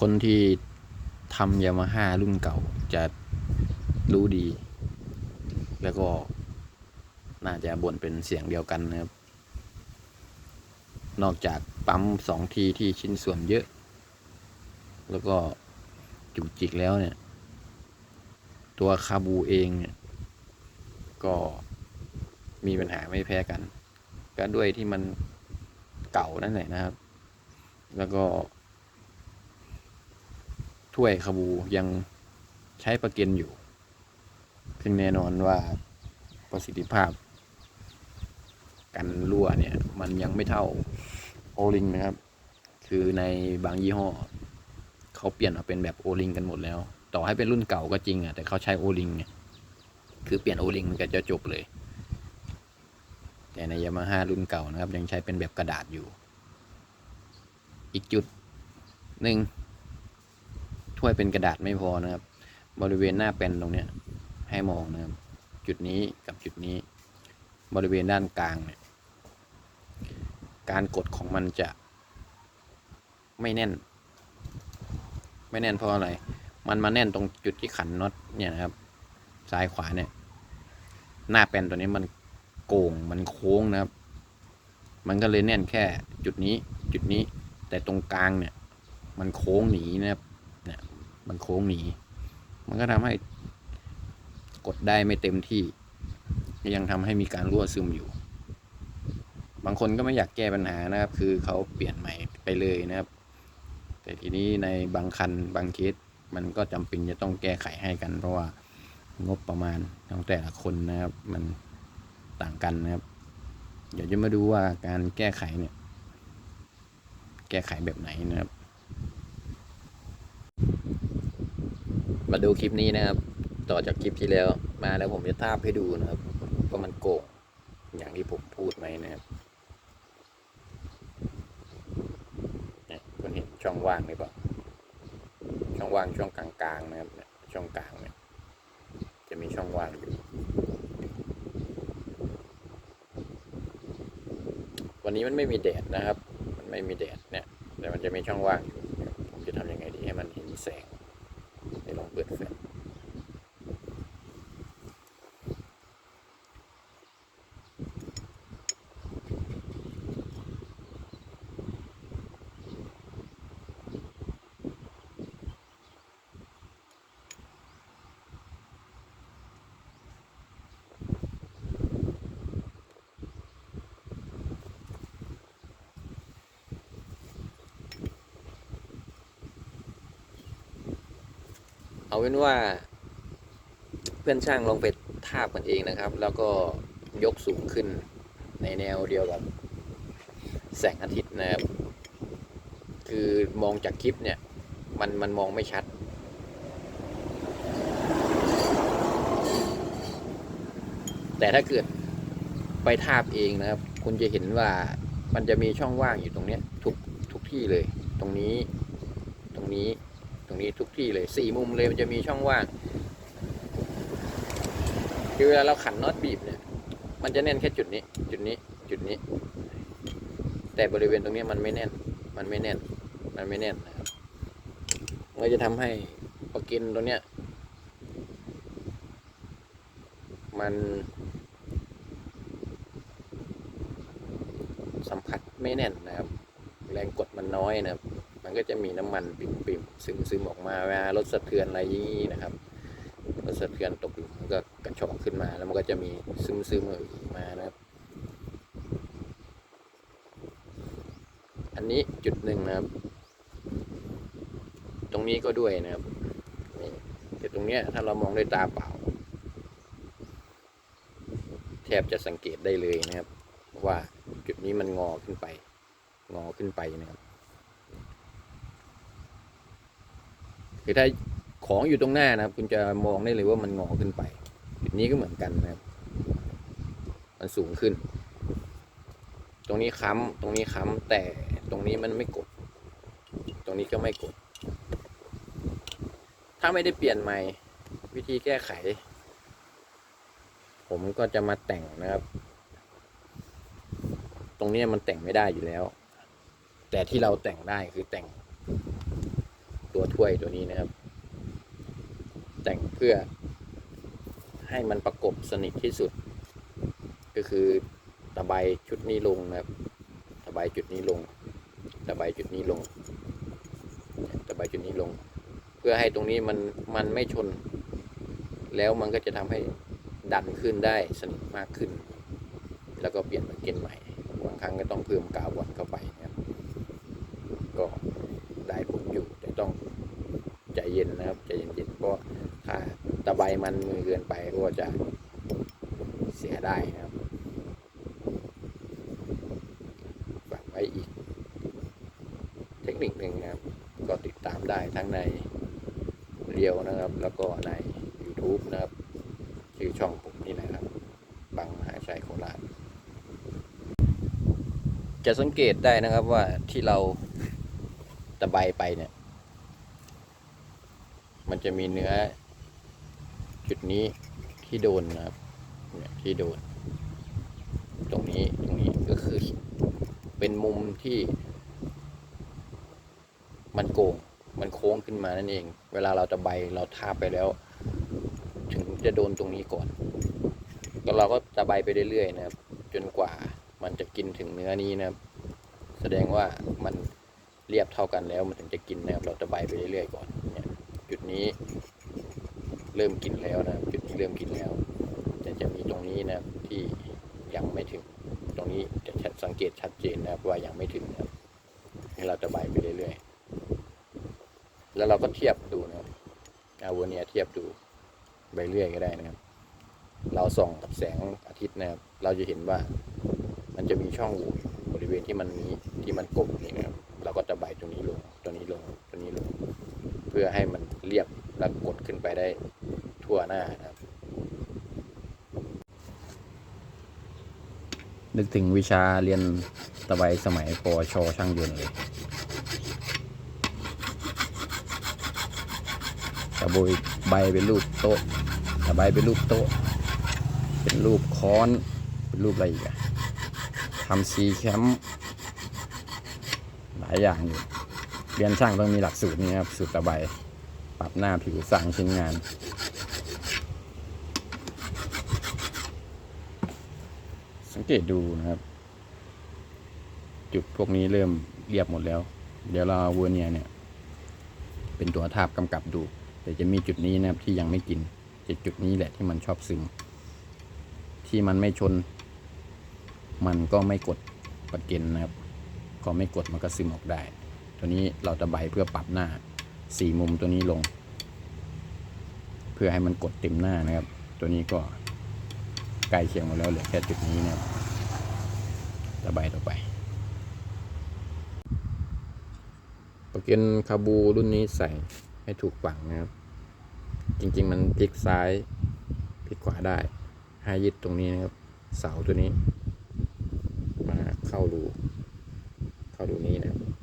คนที่ทำยามาฮ่ารุ่นเก่าจะรู้ดี แล้วก็น่าจะบ่นเป็นเสียงเดียวกันนะครับ นอกจากปั๊มสองทีที่ชิ้นส่วนเยอะ แล้วก็จุกจิกแล้วเนี่ย ตัวคาบูเองเนี่ย ก็มีปัญหาไม่แพ้กัน ก็ด้วยที่มันเก่านั่นแหละนะครับ แล้วก็ ถ้วยคาบูยังใช้ประเก็นอยู่ ซึ่งแน่นอนว่าประสิทธิภาพ กันรั่วเนี่ย มันยังไม่เท่าโอลิงนะครับ คือในบางยี่ห้อ เขาเปลี่ยนมาเป็นแบบโอลิงกันหมดแล้ว ต่อให้เป็นรุ่นเก่าก็จริงอะแต่เขาใช้โอลิงเนี่ยคือเปลี่ยนโอลิงมันก็จะจบเลย แต่ในยามาฮ่ารุ่นเก่านะครับ ยังใช้เป็นแบบกระดาษอยู่ อีกจุดหนึ่ง ถ้วยเป็นกระดาษไม่พอนะครับ บริเวณหน้าแป้นตรงเนี้ยให้มองนะครับ จุดนี้กับจุดนี้ บริเวณด้านกลางเนี่ยการกดของมันจะไม่แน่น ไม่แน่นเพราะอะไร มันมาแน่นตรงจุดที่ขันน็อตเนี่ยนะครับ ซ้ายขวาเนี่ย หน้าแป้นตัวนี้มันโก่งมันโค้งนะครับ มันก็เลยแน่นแค่จุดนี้จุดนี้ แต่ตรงกลางเนี่ย มันโค้งหนีนะครับ มันโค้งหนี มันก็ทำให้กดได้ไม่เต็มที่ ยังทำให้มีการรั่วซึมอยู่ บางคนก็ไม่อยากแก้ปัญหานะครับ คือเขาเปลี่ยนใหม่ไปเลยนะครับ แต่ทีนี้ในบางคันบางเคสมันก็จำเป็นจะต้องแก้ไขให้กัน เพราะว่างบประมาณของแต่ละคนนะครับ มันต่างกันนะครับ เดี๋ยวจะมาดูว่าการแก้ไขเนี่ย แก้ไขแบบไหนนะครับ มาดูคลิปนี้นะครับ ต่อจากคลิปที่แล้วมาแล้วผมจะทาบให้ดูนะครับว่ามันโกงอย่างที่ผมพูดไหมนะครับเนี่ยคุณเห็นช่องว่างหรือเปล่าช่องว่างช่องกลางๆนะครับช่องกลางเนี่ยจะมีช่องว่างอยู่วันนี้มันไม่มีแดดนะครับ มันไม่มีแดดเนี่ยแต่มันจะมีช่องว่างอยู่ผมจะทำยังไงดีให้มันเห็นแสง ให้ เอาเป็นว่า เพื่อนช่างลองไปทาบกันเองนะครับ แล้วก็ยกสูงขึ้นในแนวเดียวกับ แสงอาทิตย์นะครับ คือมองจากคลิปเนี่ย มันมันมองไม่ชัดแต่ถ้าเกิดไปทาบเองนะครับ คุณจะเห็นว่ามันจะมีช่องว่างอยู่ตรงเนี้ยทุกทุกที่เลย ตรงนี้ ตรงนี้ นี้ทุกที่เลยสี่มุมเลยมันจะมีช่องว่างคือเวลาเราขันน็อตบีบเนี่ย มันจะแน่นแค่จุดนี้ จุดนี้จุดนี้ แต่บริเวณตรงนี้มันไม่แน่น มันไม่แน่น มันไม่แน่นนะครับมันจะทำให้พอกินตรงเนี้ย มัน สัมผัสไม่แน่นนะครับ แรงกดมันน้อยนะครับ มันก็จะมีน้ำมันปิ่มๆซึมๆออกมาเวลารถสะเทือนอะไรอย่างนี้นะครับรถสะเทือนตกหลุมมันก็กระชอกขึ้นมา แล้วมันก็จะมีซึมๆออกมานะครับ อันนี้จุดหนึ่งนะครับ ตรงนี้ก็ด้วยนะครับนี่แต่ตรงเนี้ยถ้าเรามองด้วยตาเปล่า แทบจะสังเกตได้เลยนะครับ ว่าจุดนี้มันงอขึ้นไป งอขึ้นไปนะครับ คือถ้าของอยู่ตรงหน้านะครับ คุณจะมองได้เลยว่ามันงอขึ้นไปจุดนี้ก็เหมือนกันนะครับ มันสูงขึ้น ตรงนี้ค้ำตรงนี้ค้ำแต่ตรงนี้มันไม่กด ตรงนี้ก็ไม่กด ถ้าไม่ได้เปลี่ยนใหม่วิธีแก้ไข ผมก็จะมาแต่งนะครับ ตรงนี้มันแต่งไม่ได้อยู่แล้ว แต่ที่เราแต่งได้คือแต่ง ตัวถ้วยตัวนี้นะครับ แต่งเพื่อให้มันประกบสนิทที่สุด ก็คือตะไบชุดนี้ลงนะครับ ตะไบจุดนี้ลง ตะไบจุดนี้ลง ตะไบจุดนี้ลง เพื่อให้ตรงนี้มันมันไม่ชน แล้วมันก็จะทำให้ดันขึ้นได้สนิทมากขึ้น แล้วก็เปลี่ยนมาเกนใหม่ บางครั้งก็ต้องเพิ่มกาวบอลเข้าไปนะครับ ก็ได้ผลอยู่ แต่ต้องใจ เย็นนะครับใจเย็นๆเพราะถ้าตะไบมันมือเกินไปก็จะเสียได้นะครับฝากไว้อีก เทคนิคหนึ่งนะครับ ก็ติดตามได้ทั้งในเรียวนะครับ แล้วก็ใน YouTube นะครับชื่อช่องผมนี่นะครับบังมหาชัยโคราชจะสังเกตได้นะครับว่าที่เราตะไบไปเนี่ย มันจะมีเนื้อ จุดนี้ที่โดนนะครับ เนี่ยที่โดน ตรงนี้ตรงนี้ก็คือเป็นมุมที่ มันโกงมันโค้งขึ้นมานั่นเอง เวลาเราตะไบเราทาบไปแล้ว ถึงจะโดนตรงนี้ก่อนก็เราก็ตะไบไปเรื่อยๆนะครับ จนกว่ามันจะกินถึงเนื้อนี้นะครับ แสดงว่ามันเรียบเท่ากันแล้วมันถึงจะกินนะครับ เราตะไบไปเรื่อยๆก่อน จุดนี้เริ่มกินแล้วนะจุดนี้เริ่มกินแล้ว แต่จะมีตรงนี้นะครับที่ยังไม่ถึง ตรงนี้จะชัดสังเกตชัดเจนนะครับว่ายังไม่ถึงนะครับให้เราตะไบไปเรื่อยๆแล้วเราก็เทียบดูนะครับเอาวัเนียเทียบดูไปเรื่อยก็ได้นะครับ เราส่องกับแสงอาทิตย์นะครับ เราจะเห็นว่ามันจะมีช่องโหว่บริเวณที่มันมีที่มันกลมนี่นะครับ เราก็จะใบตรงนี้ลง ตัวนี้ลง ตัวนี้ลง พื่อให้มันเรียบและกดขึ้นไปได้ทั่วหน้านะครับนึกถึงวิชาเรียนตะไบสมัยปชช่างยนต์เลยตะบยใบเป็นรูปโต๊ะตะใบเป็นรูปโต๊ะ เป็นรูปค้อน เป็นรูปอะไรอีกอะทำซีแคมป์หลายอย่างอยู่ เรียนช่างต้องมีหลักสูตรนี้ครับสูตรตะไบปรับหน้าผิวสั่งชิ้นงานสังเกตดูนะครับ จุดพวกนี้เริ่มเรียบหมดแล้ว เดี๋ยวเราเวอร์เนียเนี่ย เป็นตัวทาบกำกับดู แต่จะมีจุดนี้นะครับที่ยังไม่กินจุดจุดนี้แหละที่มันชอบซึม ที่มันไม่ชน มันก็ไม่กดประเก็นนะครับพอไม่กดมันก็ซึมออกได้ ตัวนี้เราตะไบเพื่อปรับหน้าสี่มุมตัวนี้ลง เพื่อให้มันกดเต็มหน้านะครับ ตัวนี้ก็ใกล้เคียงหมดแล้วเหลือแค่จุดนี้นะครับตะไบต่อไปประเกนคาบูรุ่นนี้ใส่ให้ถูกฝั่งนะครับ จริงๆมันพลิกซ้ายพลิกขวาได้ให้ยึดตรงนี้นะครับ เสาตัวนี้ มาเข้ารูเข้ารูนี้นะครับ